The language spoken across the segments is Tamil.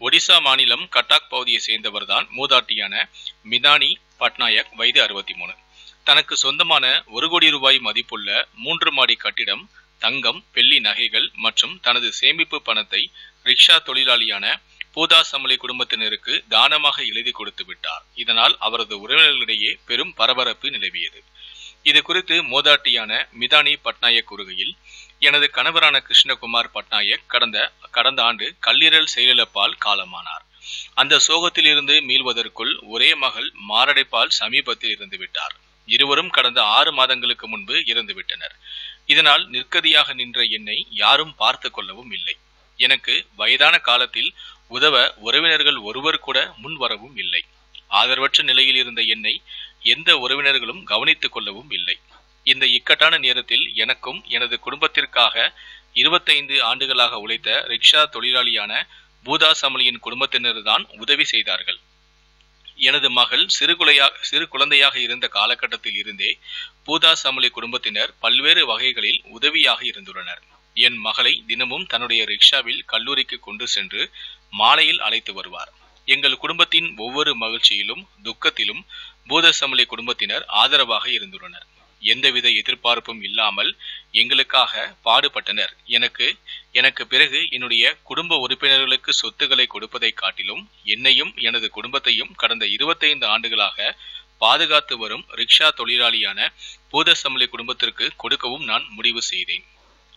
ஒடிசா மாநிலம் கட்டாக் பகுதியை சேர்ந்தவர்தான் மூதாட்டியான மிதானி பட்நாயக் வயது அறுபத்தி மூணு தனக்கு சொந்தமான ஒரு கோடி ரூபாய் மதிப்புள்ள மூன்று மாடி கட்டிடம் தங்கம் வெள்ளி நகைகள் மற்றும் தனது சேமிப்பு பணத்தை ரிக்ஷா தொழிலாளியான பூதா சமலி குடும்பத்தினருக்கு தானமாக எழுதி கொடுத்து விட்டார். இதனால் அவரது உறவினர்களிடையே பெரும் பரபரப்பு நிலவியது. இது குறித்து மோதாட்டியான மிதானி பட்நாயக் கூறுகையில் எனது கணவரான கிருஷ்ணகுமார் பட்நாயக் கடந்த கடந்த ஆண்டு கல்லீரல் செயலிழப்பால் காலமானார். அந்த சோகத்திலிருந்து மீள்வதற்குள் ஒரே மகள் மாரடைப்பால் சமீபத்தில் இருந்து விட்டார். இருவரும் கடந்த ஆறு மாதங்களுக்கு முன்பு இறந்துவிட்டனர் இதனால் நிற்கதியாக நின்ற என்னை யாரும் பார்த்து கொள்ளவும் இல்லை. எனக்கு வயதான காலத்தில் உதவ உறவினர்கள் ஒருவர் கூட முன் வரவும் இல்லை. ஆதரவற்ற நிலையில் இருந்த என்னை எந்த உறவினர்களும் கவனித்துக் கொள்ளவும் இல்லை. இந்த இக்கட்டான நேரத்தில் எனக்கும் எனது குடும்பத்திற்காக இருபத்தைந்து ஆண்டுகளாக உழைத்த ரிக்ஷா தொழிலாளியான பூதா சமலியின் குடும்பத்தினர் தான் உதவி செய்தார்கள். எனது மகள் சிறுகுலையாக சிறு குழந்தையாக இருந்த காலகட்டத்தில் இருந்தே பூதா சமலி குடும்பத்தினர் பல்வேறு வகைகளில் உதவியாக இருந்துள்ளனர். என் மகளை தினமும் தன்னுடைய ரிக்ஷாவில் கல்லூரிக்கு கொண்டு சென்று மாலையில் அழைத்து வருவார். எங்கள் குடும்பத்தின் ஒவ்வொரு மகிழ்ச்சியிலும் துக்கத்திலும் பூதசமலி குடும்பத்தினர் ஆதரவாக இருந்துள்ளனர். எந்தவித எதிர்பார்ப்பும் இல்லாமல் எங்களுக்காக பாடுபட்டனர். எனக்கு எனக்கு பிறகு என்னுடைய குடும்ப உறுப்பினர்களுக்கு சொத்துக்களை கொடுப்பதை காட்டிலும் என்னையும் எனது குடும்பத்தையும் கடந்த இருபத்தைந்து ஆண்டுகளாக பாதுகாத்து வரும் ரிக்ஷா தொழிலாளியான பூதசமலி குடும்பத்திற்கு கொடுக்கவும் நான் முடிவு செய்தேன்.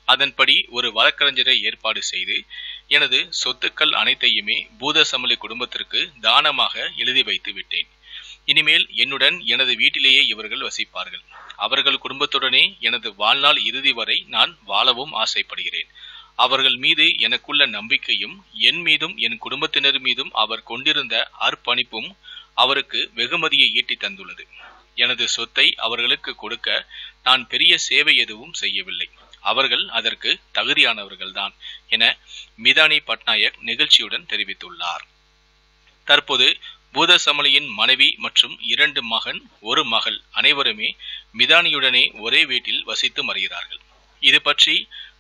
அதன்படி ஒரு வழக்கறிஞரை ஏற்பாடு செய்து எனது சொத்துக்கள் அனைத்தையுமே பூதசமலி குடும்பத்திற்கு தானமாக எழுதி வைத்து விட்டேன். இனிமேல் என்னுடன் எனது வீட்டிலேயே இவர்கள் வசிப்பார்கள். அவர்கள் குடும்பத்துடனே எனது வாழ்நாள் இறுதி வரை நான் வாழவும் ஆசைப்படுகிறேன். அவர்கள் மீது எனக்குள்ள நம்பிக்கையும் என் மீதும் என் குடும்பத்தினர் மீதும் அவர் கொண்டிருந்த அர்ப்பணிப்பும் அவருக்கு வெகுமதியை ஈட்டி தந்துள்ளது. எனது சொத்தை அவர்களுக்கு கொடுக்க நான் பெரிய சேவை எதுவும் செய்யவில்லை. அவர்கள் அதற்கு தகுதியானவர்கள்தான் என மிதானி பட்நாயக் நிகழ்ச்சியுடன் தெரிவித்துள்ளார். தற்போது பூதசமலியின் மனைவி மற்றும் இரண்டு மகன் ஒரு மகள் அனைவருமே மிதானியுடனே ஒரே வீட்டில் வசித்து வருகிறார்கள் இது பற்றி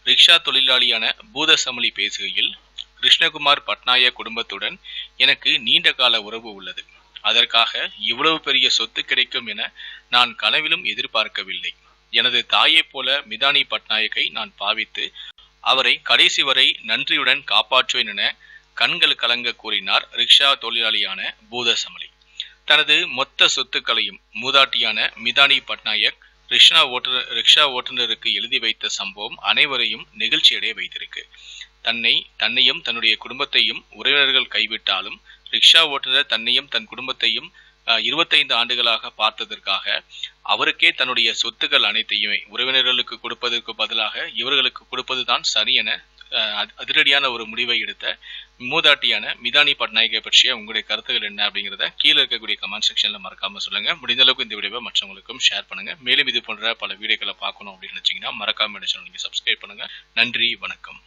ரிக்ஷா தொழிலாளியான பூதசமலி பேசுகையில் கிருஷ்ணகுமார் பட்நாயக் குடும்பத்துடன் எனக்கு நீண்ட கால உறவு உள்ளது. அதற்காக இவ்வளவு பெரிய சொத்து கிடைக்கும் என நான் கனவிலும் எதிர்பார்க்கவில்லை. எனது தாயைப் போல மிதானி பட்நாயக்கை நான் பாவித்து அவரை கடைசி வரை நன்றியுடன் காப்பாற்றுவேன் என கண்கள் கலங்க கூறினார் ரிக்ஷா தொழிலாளியான பூதசமலி. தனது மொத்த சொத்துக்களையும் மூதாட்டியான மிதானி பட்நாயக் ரிக்ஷா ஓட்டுநர் ரிக்ஷா ஓட்டுநருக்கு எழுதி வைத்த சம்பவம் அனைவரையும் நெகிழ்ச்சியடைய வைத்திருக்கு. தன்னை தன்னையும் தன்னுடைய குடும்பத்தையும் உறவினர்கள் கைவிட்டாலும் ரிக்ஷா ஓட்டுநர் தன்னையும் தன் குடும்பத்தையும் இருபத்தைந்து ஆண்டுகளாக பார்த்ததற்காக அவருக்கே தன்னுடைய சொத்துக்கள் அனைத்தையுமே உறவினர்களுக்கு கொடுப்பதற்கு பதிலாக இவர்களுக்கு கொடுப்பதுதான் சரி என அதிரடியான ஒரு முடிவை எடுத்த மூதாட்டியான மிதானி பட்நாயகை பற்றிய உங்களுடைய கருத்துக்கள் என்ன அப்படிங்கிறத கீழே இருக்கக்கூடிய கமெண்ட் செக்ஷன்ல மறக்காம சொல்லுங்க. முடிந்த அளவுக்கு இந்த வீடியோவை மற்றவங்களுக்கும் ஷேர் பண்ணுங்க. மேலும் இது போன்ற பல வீடியோக்களை பார்க்கணும் அப்படின்னு நினைச்சீங்கன்னா மறக்காம சேனல் நீங்க சப்ஸ்கிரைப் பண்ணுங்க. நன்றி வணக்கம்.